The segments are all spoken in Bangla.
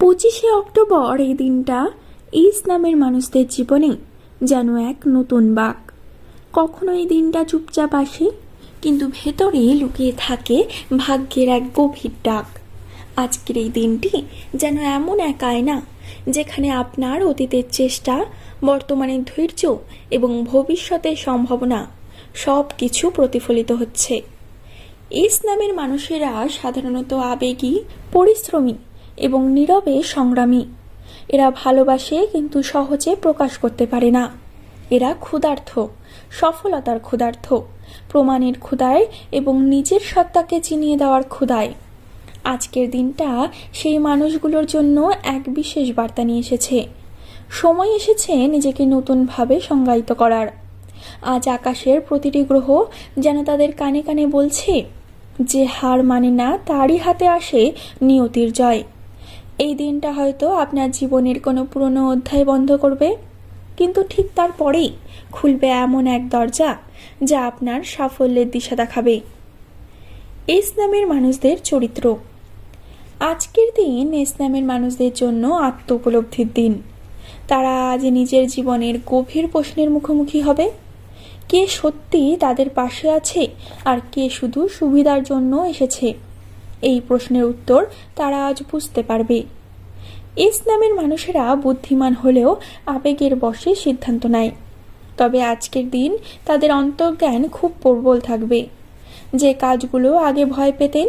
পঁচিশে অক্টোবর এই দিনটা ইস নামের মানুষদের জীবনে যেন এক নতুন বাক। কখনো এই দিনটা চুপচাপ আসে, কিন্তু ভেতরে লুকিয়ে থাকে ভাগ্যের এক গভীর ডাক। আজকের এই দিনটি যেন এমন এক আয়না, যেখানে আপনার অতীতের চেষ্টা, বর্তমানের ধৈর্য এবং ভবিষ্যতের সম্ভাবনা সব কিছু প্রতিফলিত হচ্ছে। ইস নামের মানুষেরা সাধারণত আবেগী, পরিশ্রমী এবং নীরবে সংগ্রামী। এরা ভালোবাসে কিন্তু সহজে প্রকাশ করতে পারে না। এরা ক্ষুধার্থ, সফলতার ক্ষুধার্থ, প্রমাণের ক্ষুধায় এবং নিজের সত্তাকে চিনিয়ে দেওয়ার ক্ষুধায়। আজকের দিনটা সেই মানুষগুলোর জন্য এক বিশেষ বার্তা নিয়ে এসেছে। সময় এসেছে নিজেকে নতুনভাবে সংজ্ঞায়িত করার। আজ আকাশের প্রতিটি গ্রহ যেন তাদের কানে কানে বলছে যে হার মানে না তারই হাতে আসে নিয়তির জয়। এই দিনটা হয়তো আপনার জীবনের কোনো পুরনো অধ্যায় বন্ধ করবে। কিন্তু ঠিক তারপরেই খুলবে এমন এক দরজা যা আপনার সাফল্যের দিশা দেখাবে। ইসলামের মানুষদের চরিত্র। আজকের দিন ইসলামের মানুষদের জন্য আত্ম উপলব্ধির দিন। তারা আজ নিজের জীবনের গভীর প্রশ্নের মুখোমুখি হবে। কে সত্যি তাদের পাশে আছে আর কে শুধু সুবিধার জন্য এসেছে? এই প্রশ্নের উত্তর তারা আজ বুঝতে পারবে। ইসলামের মানুষেরা বুদ্ধিমান হলেও আবেগের বশে সিদ্ধান্ত নেয়। তবে আজকের দিন তাদের অন্তর্জ্ঞান খুব প্রবল থাকবে। যে কাজগুলো আগে ভয় পেতেন,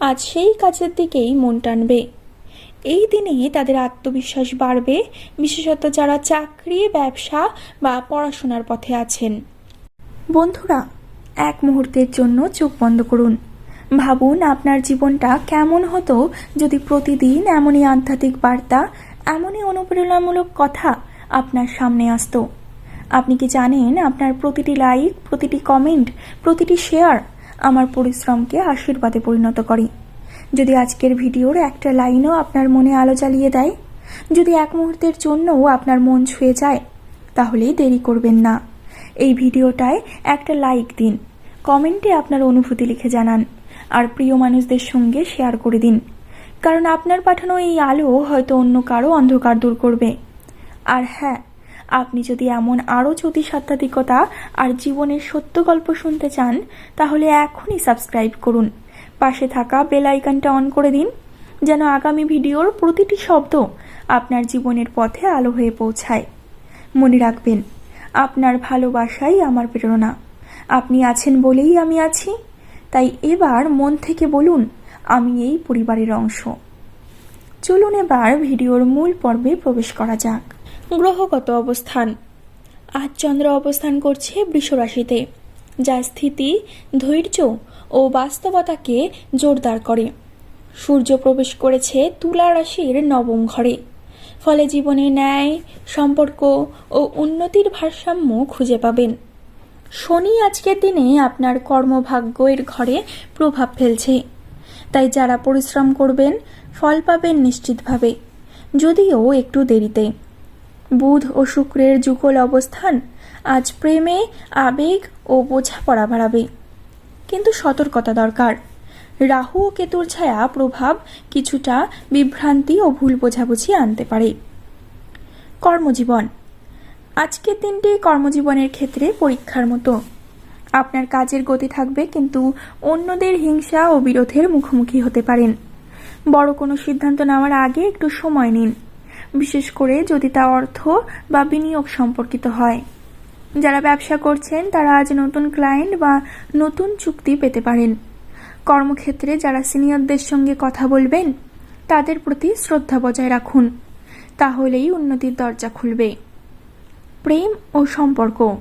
আজ সেই কাজের দিকেই মন টানবে। এই দিনে তাদের আত্মবিশ্বাস বাড়বে, বিশেষত যারা চাকরি, ব্যবসা বা পড়াশোনার পথে আছেন। বন্ধুরা, এক মুহূর্তের জন্য চোখ বন্ধ করুন। ভাবুন আপনার জীবনটা কেমন হতো যদি প্রতিদিন এমনই আধ্যাত্মিক বার্তা, এমনই অনুপ্রেরণামূলক কথা আপনার সামনে আসতো। আপনি কি জানেন আপনার প্রতিটি লাইক, প্রতিটি কমেন্ট, প্রতিটি শেয়ার আমার পরিশ্রমকে আশীর্বাদে পরিণত করে? যদি আজকের ভিডিওর একটা লাইনও আপনার মনে আলো জ্বালিয়ে দেয়, যদি এক মুহূর্তের জন্যও আপনার মন ছুঁয়ে যায় তাহলে দেরি করবেন না। এই ভিডিওটায় একটা লাইক দিন, কমেন্টে আপনার অনুভূতি লিখে জানান। আর প্রিয় মানুষদের সঙ্গে শেয়ার করে দিন। কারণ আপনার পাঠানো এই আলো হয়তো অন্য কারও অন্ধকার দূর করবে। আর হ্যাঁ আপনি যদি এমন আরও জ্যোতি সাত্ত্বিকতা আর জীবনের সত্য গল্প শুনতে চান, তাহলে এখনই সাবস্ক্রাইব করুন। পাশে থাকা বেল আইকনটা অন করে দিন, যেন আগামী ভিডিওর প্রতিটি শব্দ আপনার জীবনের পথে আলো হয়ে পৌঁছায়। মনে রাখবেন, আপনার ভালোবাসাই আমার প্রেরণা। আপনি আছেন বলেই আমি আছি। তাই এবার মন থেকে বলুন, আমি এই পরিবারের অংশ। চলুন এবার ভিডিওর মূল পর্বে প্রবেশ করা যাক। গ্রহগত অবস্থান। আজ চন্দ্র অবস্থান করছে বৃষরাশিতে যা স্থিতি ধৈর্য ও বাস্তবতাকে জোরদার করে। সূর্য প্রবেশ করেছে তুলা রাশির নবম ঘরে। ফলে জীবনে ন্যায়, সম্পর্ক ও উন্নতির ভারসাম্য খুঁজে পাবেন। শনি আজকের দিনে আপনার কর্মভাগ্যের ঘরে প্রভাব ফেলছে। তাই যারা পরিশ্রম করবেন, ফল পাবেন নিশ্চিতভাবে, যদিও একটু দেরিতে। বুধ ও শুক্রের যুগল অবস্থান আজ প্রেমে, আবেগ ও বোঝাপড়া বাড়াবে। কিন্তু সতর্কতা দরকার। রাহু ও কেতুর ছায়া প্রভাব কিছুটা বিভ্রান্তি ও ভুল বোঝাবুঝি আনতে পারে। কর্মজীবন আজকের দিনটি কর্মজীবনের ক্ষেত্রে পরীক্ষার মতো। আপনার কাজের গতি থাকবে, কিন্তু অন্যদের হিংসা ও বিরোধের মুখোমুখি হতে পারেন। বড় কোনো সিদ্ধান্ত নেওয়ার আগে একটু সময় নিন। বিশেষ করে যদি তা অর্থ বা বিনিয়োগ সম্পর্কিত হয়। যারা ব্যবসা করছেন, তারা আজ নতুন ক্লায়েন্ট বা নতুন চুক্তি পেতে পারেন। কর্মক্ষেত্রে যারা সিনিয়রদের সঙ্গে কথা বলবেন, তাদের প্রতি শ্রদ্ধা বজায় রাখুন। তাহলেই উন্নতির দরজা খুলবে। প্রেম ও সম্পর্ক।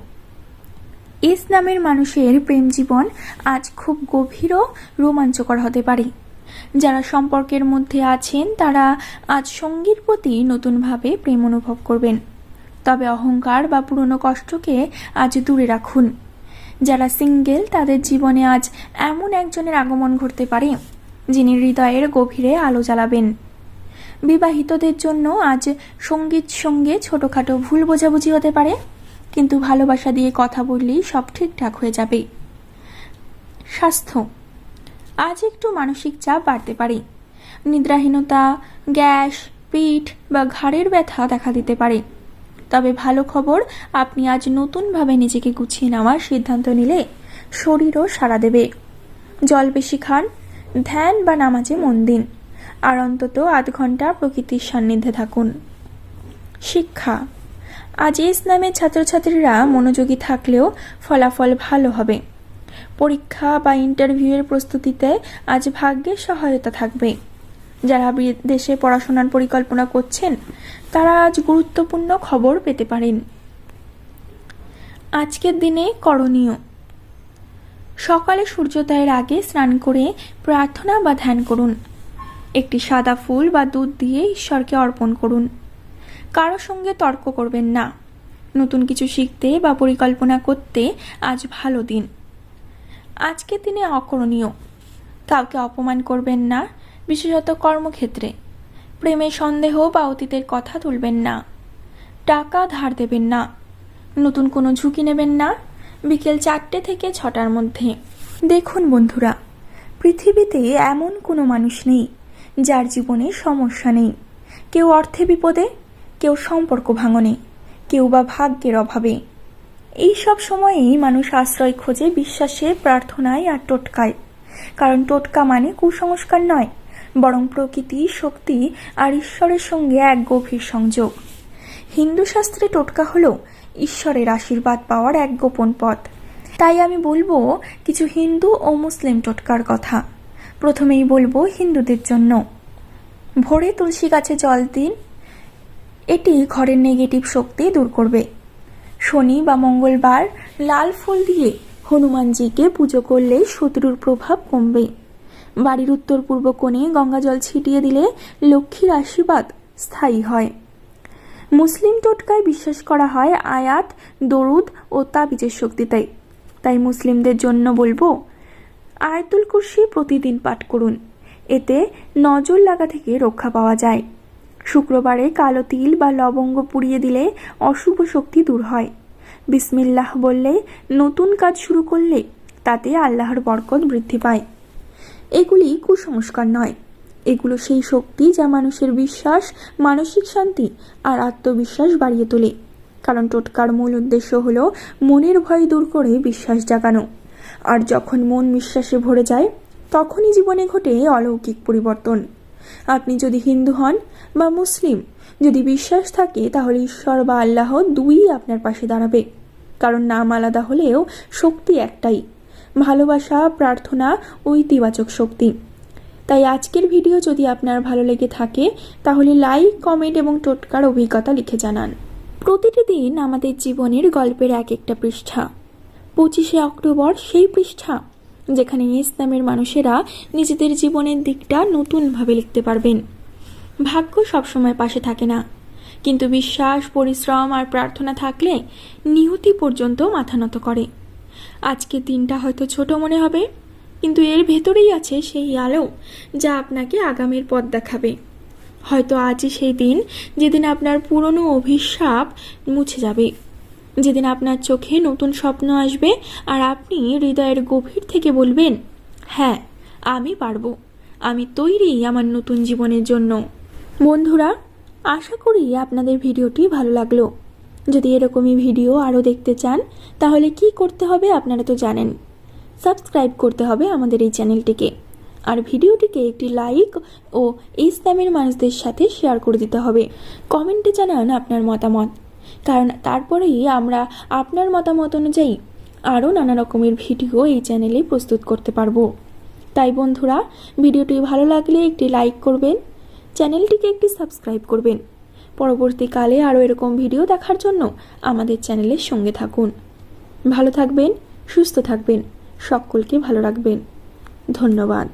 ইস নামের মানুষের প্রেম জীবন আজ খুব গভীর ও রোমাঞ্চকর হতে পারে। যারা সম্পর্কের মধ্যে আছেন, তারা আজ সঙ্গীর প্রতি নতুনভাবে প্রেম অনুভব করবেন। তবে অহংকার বা পুরনো কষ্টকে আজ দূরে রাখুন। যারা সিঙ্গেল, তাদের জীবনে আজ এমন একজনের আগমন ঘটতে পারে, যিনি হৃদয়ের গভীরে আলো জ্বালাবেন। বিবাহিতদের জন্য আজ সংগীত সঙ্গে ছোটখাটো ভুল বোঝাবুঝি হতে পারে, কিন্তু ভালোবাসা দিয়ে কথা বললেই সব ঠিকঠাক হয়ে যাবে। স্বাস্থ্য। আজ একটু মানসিক চাপ বাড়তে পারে। নিদ্রাহীনতা, গ্যাস, পিঠ বা ঘাড়ের ব্যথা দেখা দিতে পারে। তবে ভালো খবর, আপনি আজ নতুনভাবে নিজেকে গুছিয়ে নেওয়ার সিদ্ধান্ত নিলে শরীরও সাড়া দেবে। জল বেশি খান, ধ্যান বা নামাজে মন দিন। আর অন্তত আধ ঘণ্টা প্রকৃতির সান্নিধ্যে থাকুন। শিক্ষা। আজ ইসলামের ছাত্রছাত্রীরা মনোযোগী থাকলেও ফলাফল ভালো হবে। পরীক্ষা বা ইন্টারভিউয়ের প্রস্তুতিতে আজ ভাগ্যের সহায়তা থাকবে। যারা বিদেশে পড়াশোনার পরিকল্পনা করছেন, তারা আজ গুরুত্বপূর্ণ খবর পেতে পারেন। আজকের দিনে করণীয়। সকালে সূর্যোদয়ের আগে স্নান করে প্রার্থনা বা ধ্যান করুন। একটি সাদা ফুল বা দুধ দিয়ে ঈশ্বরকে অর্পণ করুন। কারও সঙ্গে তর্ক করবেন না। নতুন কিছু শিখতে বা পরিকল্পনা করতে আজ ভালো দিন। আজকে দিনে অকরণীয়। কাউকে অপমান করবেন না, বিশেষত কর্মক্ষেত্রে। প্রেমে সন্দেহ বা অতীতের কথা তুলবেন না। টাকা ধার দেবেন না। নতুন কোনো ঝুঁকি নেবেন না, বিকেল চারটে থেকে ছটার মধ্যে। দেখুন বন্ধুরা, পৃথিবীতে এমন কোনো মানুষ নেই যার জীবনে সমস্যা নেই। কেউ অর্থে বিপদে, কেউ সম্পর্ক ভাঙনে, কেউ বা ভাগ্যের অভাবে। এই সব সময়েই মানুষ আশ্রয় খোঁজে বিশ্বাসে, প্রার্থনায় আর টোটকায়। কারণ টোটকা মানে কুসংস্কার নয়, বরং প্রকৃতি, শক্তি আর ঈশ্বরের সঙ্গে এক গভীর সংযোগ। হিন্দু শাস্ত্রে টোটকা হলো ঈশ্বরের আশীর্বাদ পাওয়ার এক গোপন পথ। তাই আমি বলব, কিছু হিন্দু ও মুসলিম টোটকার কথা। প্রথমেই বলব হিন্দুদের জন্য। ভোরে তুলসী গাছে জল দিন, এটি ঘরের নেগেটিভ শক্তি দূর করবে। শনি বা মঙ্গলবার লাল ফুল দিয়ে হনুমানজিকে পুজো করলে শত্রুর প্রভাব কমবে। বাড়ির উত্তর পূর্ব কোণে গঙ্গা জল ছিটিয়ে দিলে লক্ষ্মীর আশীর্বাদ স্থায়ী হয়। মুসলিম টোটকায় বিশ্বাস করা হয় আয়াত, দরুদ ও তাবিজের শক্তিতে। তাই মুসলিমদের জন্য বলব আয়াতুল কুরসি প্রতিদিন পাঠ করুন। এতে নজর লাগা থেকে রক্ষা পাওয়া যায়। শুক্রবারে কালো তিল বা লবঙ্গ পুড়িয়ে দিলে অশুভ শক্তি দূর হয়। বিসমিল্লাহ বললে, নতুন কাজ শুরু করলে তাতে আল্লাহর বরকত বৃদ্ধি পায়। এগুলি কুসংস্কার নয়। এগুলো সেই শক্তি যা মানুষের বিশ্বাস, মানসিক শান্তি আর আত্মবিশ্বাস বাড়িয়ে তোলে। কারণ টোটকার মূল উদ্দেশ্য হল মনের ভয় দূর করে বিশ্বাস জাগানো। আর যখন মন বিশ্বাসে ভরে যায়, তখনই জীবনে ঘটে অলৌকিক পরিবর্তন। আপনি যদি হিন্দু হন বা মুসলিম, যদি বিশ্বাস থাকে, তাহলে ঈশ্বর বা আল্লাহ দুই আপনার পাশে দাঁড়াবে। কারণ নাম আলাদা হলেও শক্তি একটাই। ভালোবাসা, প্রার্থনা ও ইতিবাচক শক্তি। তাই আজকের ভিডিও যদি আপনার ভালো লেগে থাকে, তাহলে লাইক, কমেন্ট এবং টোটকার অভিজ্ঞতা লিখে জানান। প্রতিটি দিন আমাদের জীবনের গল্পের এক একটা পৃষ্ঠা। পঁচিশে অক্টোবর সেই পৃষ্ঠা, যেখানে ইসলামের মানুষেরা নিজেদের জীবনের দিকটা নতুনভাবে লিখতে পারবেন। ভাগ্য সবসময় পাশে থাকে না। কিন্তু বিশ্বাস, পরিশ্রম আর প্রার্থনা থাকলে নিহতি পর্যন্ত মাথা নত করে। আজকের দিনটা হয়তো ছোট মনে হবে, কিন্তু এর ভেতরেই আছে সেই আলো যা আপনাকে আগামীর পথ দেখাবে। হয়তো আজই সেই দিন যেদিন আপনার পুরনো অভিশাপ মুছে যাবে। যেদিন আপনার চোখে নতুন স্বপ্ন আসবে আর আপনি হৃদয়ের গভীর থেকে বলবেন হ্যাঁ আমি পারব। আমি তৈরি আমার নতুন জীবনের জন্য। বন্ধুরা, আশা করি আপনাদের ভিডিওটি ভালো লাগল। যদি এরকমই ভিডিও আরও দেখতে চান, তাহলে কি করতে হবে আপনারা তো জানেন। সাবস্ক্রাইব করতে হবে আমাদের এই চ্যানেলটিকে। আর ভিডিওটিকে একটি লাইক ও ইসলামের মানুষদের সাথে শেয়ার করে দিতে হবে। কমেন্টে জানান আপনার মতামত। কারণ তারপরেই আমরা আপনার মতামত অনুযায়ী আরও নানা রকমের ভিডিও এই চ্যানেলে প্রস্তুত করতে পারব। তাই বন্ধুরা, ভিডিওটি ভালো লাগলে একটি লাইক করবেন, চ্যানেলটিকে একটি সাবস্ক্রাইব করবেন। পরবর্তীকালে আরও এরকম ভিডিও দেখার জন্য আমাদের চ্যানেলের সঙ্গে থাকুন। ভালো থাকবেন, সুস্থ থাকবেন, সকলকে ভালো রাখবেন। ধন্যবাদ।